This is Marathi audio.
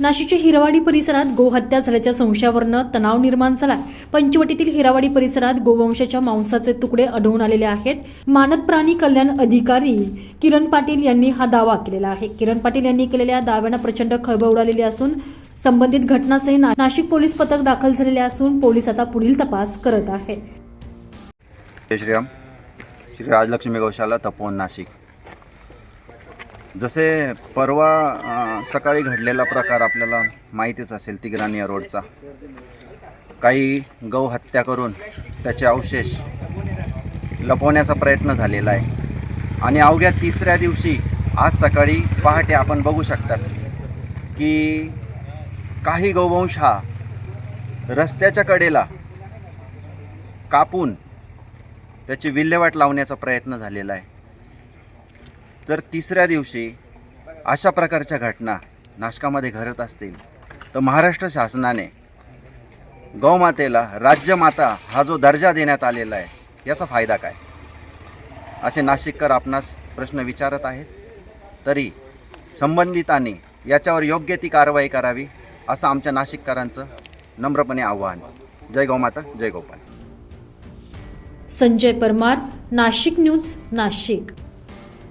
नाशिकच्या हिरवाडी परिसरात गोहत्या झाल्याच्या संशयावरनं तणाव निर्माण झाला पंचवटीतील हिरावाडी परिसरात गोवंशाच्या मांसाचे तुकडे आढळून आलेले आहेत. मानद प्राणी कल्याण अधिकारी किरण पाटील यांनी हा दावा केलेला आहे. किरण पाटील यांनी केलेल्या दाव्यानं प्रचंड खळबळ उडालेली असून संबंधित घटनास्थळी ना- नाशिक पोलीस पथक दाखल झालेले असून पोलीस आता पुढील तपास करत आहे श्रीराम. श्री राजलक्ष्मी गौशाला तपोवन नाशिक. जसे परवा सकाळी घडलेला प्रकार आपल्याला माहितीच असेल तिग्रानिया रोडचा. काही गौ हत्या करून त्याचे अवशेष लपवण्याचा प्रयत्न झालेला आहे. आणि अवघ्या तिसऱ्या दिवशी आज सकाळी पहाटे आपण बघू शकतात की काही गौवंश हा रस्त्याच्या कडेला कापून त्याची विल्हेवाट लावण्याचा प्रयत्न झालेला आहे. तर तिसऱ्या दिवशी अशा प्रकारच्या घटना नाशकामध्ये घडत असतील तर महाराष्ट्र शासनाने गौमातेला राज्यमाता हा जो दर्जा देण्यात आलेला आहे याचा फायदा काय? असे नाशिककर आपणास प्रश्न विचारत आहेत. तरी संबंधितांनी याच्यावर योग्य ती कारवाई करावी असं आमच्या नाशिककरांचं नम्रपणे आव्हान. जय गौमाता जय गोपाल. संजय परमार नाशिक न्यूज नाशिक.